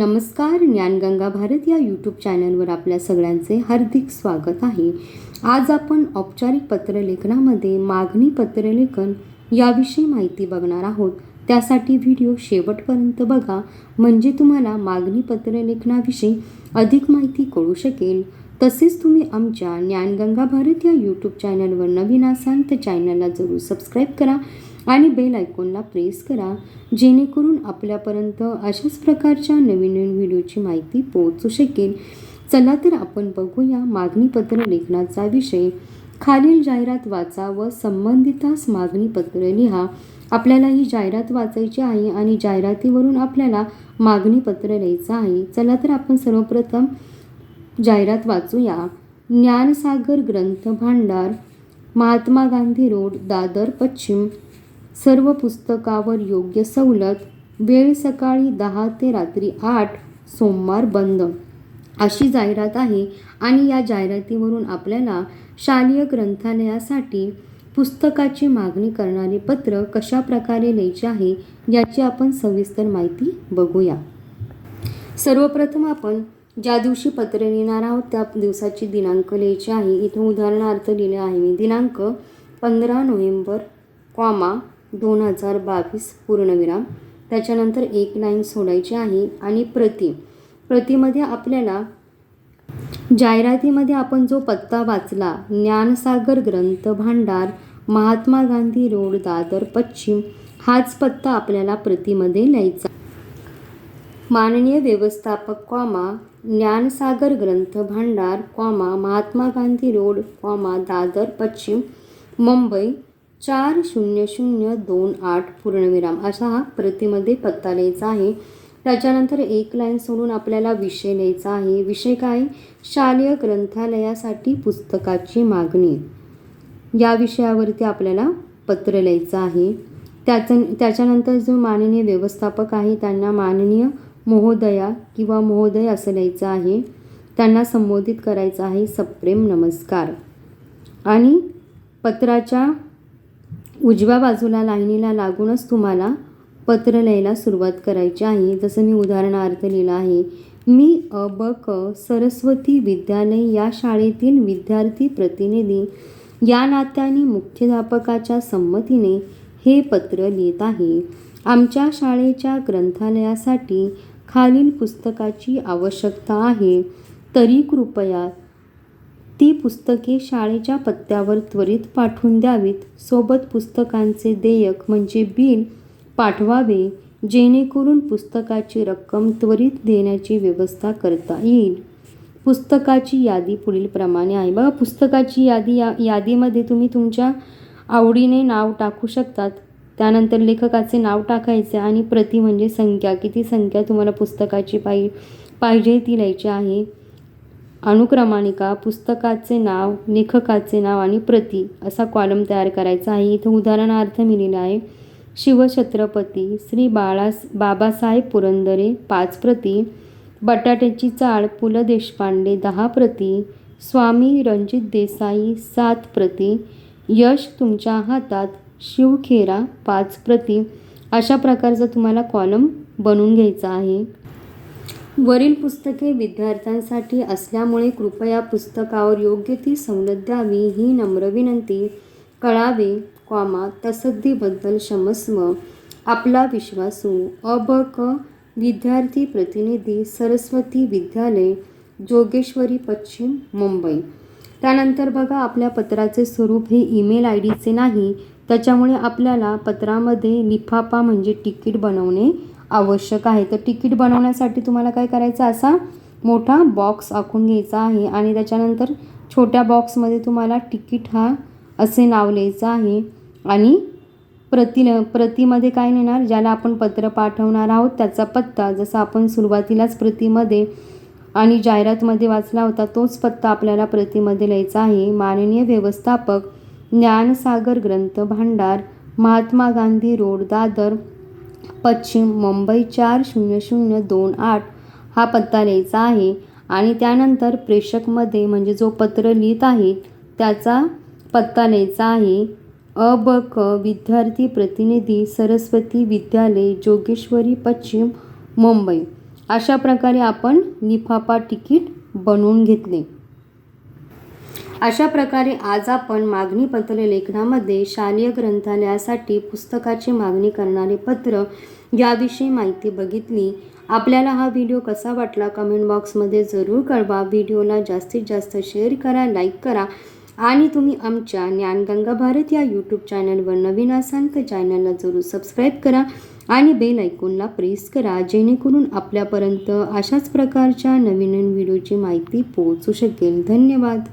नमस्कार ज्ञानगंगा भारत या यूट्यूब चॅनलवर आपल्या सगळ्यांचे हार्दिक स्वागत आहे. आज आपण औपचारिक पत्रलेखनामध्ये मागणी पत्रलेखन याविषयी माहिती बघणार आहोत. त्यासाठी व्हिडिओ शेवटपर्यंत बघा म्हणजे तुम्हाला मागणी पत्रलेखनाविषयी अधिक माहिती कळू शकेल. तसेच तुम्ही आमच्या ज्ञानगंगा भारत या यूट्यूब चॅनलवर नवीन असाल तर चॅनलला जरूर सबस्क्राईब करा. आणि बेल आयकॉनला प्रेस करा जेणेकरून आपल्यापर्यंत अशाच प्रकारच्या नवीन नवीन व्हिडिओची माहिती पोहोचू शकेल. चला तर आपण बघूया मागणी पत्र लेखनाचा विषय. खालील जाहिरात वाचा व संबंधितास मागणी पत्र लिहा. आपल्याला ही जाहिरात वाचायची आहे आणि जाहिरातीवरून आपल्याला मागणी पत्र लिहायचं आहे. चला तर आपण सर्वप्रथम जाहिरात वाचूया. ज्ञानसागर ग्रंथ भांडार महात्मा गांधी रोड दादर पश्चिम. सर्व पुस्तकावर योग्य सवलत वेळ सकाळी दहा ते रात्री आठ सोमवार बंद. अशी जाहिरात आहे आणि या जाहिरातीवरून आपल्याला शालेय ग्रंथालयासाठी पुस्तकाची मागणी करणारे पत्र कशा प्रकारे लिहायचे आहे याची आपण सविस्तर माहिती बघूया. सर्वप्रथम आपण ज्या दिवशी पत्र लिहिणार आहोत त्या दिवसाची दिनांक लिहायची आहे. इथं उदाहरणार्थ लिहिले आहे मी. दिनांक पंधरा नोव्हेंबर कॉमा दोन हजार बावीस पूर्णविराम. त्याच्यानंतर एक लाईन सोडायची आहे आणि प्रति. प्रतीमध्ये आपल्याला जाहिरातीमध्ये आपण जो पत्ता वाचला ज्ञानसागर ग्रंथ भांडार महात्मा गांधी रोड दादर पश्चिम हाच पत्ता आपल्याला प्रतीमध्ये लिहायचा माननीय व्यवस्थापक कॉमा ज्ञानसागर ग्रंथ भांडार comma Mahatma Gandhi road comma Dadar पश्चिम मुंबई चार शून्य शून्य दोन आठ पूर्णविराम असा हा प्रतिमध्ये पत्ता लिहायचा आहे. त्याच्यानंतर एक लाईन सोडून आपल्याला विषय लिहायचा आहे. विषय काय? शालेय ग्रंथालयासाठी पुस्तकाची मागणी. या विषयावरती आपल्याला पत्र लिहायचं आहे. त्याचं त्याच्यानंतर जो माननीय व्यवस्थापक आहे त्यांना माननीय महोदया किंवा महोदय असं लिहायचं आहे. त्यांना संबोधित करायचं आहे. सप्रेम नमस्कार. आणि पत्राच्या उजव्या बाजूला लाईनीला लागूनच तुम्हाला पत्र लिहायला सुरुवात करायची आहे. जसं मी उदाहरणार्थ लिहिलं आहे मी अ ब क सरस्वती विद्यालय या शाळेतील विद्यार्थी प्रतिनिधी या नात्याने मुख्याध्यापकाच्या संमतीने हे पत्र लिहित आहे. आमच्या शाळेच्या ग्रंथालयासाठी खालील पुस्तकाची आवश्यकता आहे. तरी कृपया ती पुस्तके शाळेच्या पत्त्यावर त्वरित पाठवून द्यावीत. सोबत पुस्तकांचे देयक म्हणजे बिल पाठवावे जेणेकरून पुस्तकाची रक्कम त्वरित देण्याची व्यवस्था करता येईल. पुस्तकाची यादी पुढीलप्रमाणे आहे. बघा पुस्तकाची यादी या यादीमध्ये तुम्ही तुमच्या आवडीने नाव टाकू शकतात. त्यानंतर लेखकाचे नाव टाकायचे आणि प्रति म्हणजे संख्या. किती संख्या तुम्हाला पुस्तकाची पाहि पाहिजे ती लिहायची आहे? अनुक्रमाणिका पुस्तकाचे नाव लेखकाचे नाव आणि प्रती असा कॉलम तयार करायचा आहे. इथं उदाहरणार्थ मी लिहिलं आहे शिवछत्रपती श्री बाळा बाबासाहेब पुरंदरे पाच प्रती बटाट्याची चाळ पु ल देशपांडे दहा प्रती स्वामी रणजित देसाई सात प्रती यश तुमच्या हातात शिवखेरा पाच प्रती अशा प्रकारचा तुम्हाला कॉलम बनवून घ्यायचा आहे. वरील पुस्तके विद्यार्थ्यांसाठी असल्यामुळे कृपया पुस्तकावर योग्य ती सवलत द्यावी ही नम्र विनंती. कळावे कॉमा तसद्दीबद्दल क्षमस्व आपला विश्वासू अबक क. विद्यार्थी प्रतिनिधी सरस्वती विद्यालय जोगेश्वरी पश्चिम मुंबई. त्यानंतर बघा आपल्या पत्राचे स्वरूप हे ईमेल आय डीचे नाही. त्याच्यामुळे आपल्याला पत्रामध्ये लिफाफा म्हणजे तिकीट बनवणे आवश्यक आहे. तर तिकीट बनवण्यासाठी तुम्हाला काय करायचं असा मोठा बॉक्स आखून घ्यायचा आहे आणि त्याच्यानंतर छोट्या बॉक्समध्ये तुम्हाला तिकीट हा असे नाव लिहायचं आहे. आणि प्रति प्रतीमध्ये काय नेणार ज्याला आपण पत्र पाठवणार आहोत त्याचा पत्ता. जसा आपण सुरुवातीलाच प्रतीमध्ये आणि जाहिरातमध्ये वाचला होता तोच पत्ता आपल्याला प्रतीमध्ये लिहायचा आहे. माननीय व्यवस्थापक ज्ञानसागर ग्रंथ भांडार महात्मा गांधी रोड दादर पश्चिम मुंबई चार शून्य शून्य दोन आठ हा पत्ता लिहायचा आहे. आणि त्यानंतर प्रेषकमध्ये म्हणजे जो पत्र लिहित आहे त्याचा पत्ता लिहायचा आहे. अ ब क विद्यार्थी प्रतिनिधी सरस्वती विद्यालय जोगेश्वरी पश्चिम मुंबई. अशा प्रकारे आपण लिफाफा तिकीट बनवून घेतले. अशा प्रकारे आज आपण मागणी पत्र लेखनामध्ये शालेय ग्रंथालयासाठी पुस्तकाची मागणी करणारे पत्र याविषयी माहिती बघितली. आपल्याला हा व्हिडिओ कसा वाटला कमेंट बॉक्समध्ये जरूर कळवा. व्हिडिओला जास्तीत जास्त शेअर करा लाईक करा आणि तुम्ही आमच्या ज्ञानगंगा भारत या यूट्यूब चॅनलवर नवीन असाल तर चॅनलला जरूर सबस्क्राईब करा आणि बेल ऐकूनला प्रेस करा जेणेकरून आपल्यापर्यंत अशाच प्रकारच्या नवीन नवीन व्हिडिओची माहिती पोहोचू शकेल. धन्यवाद.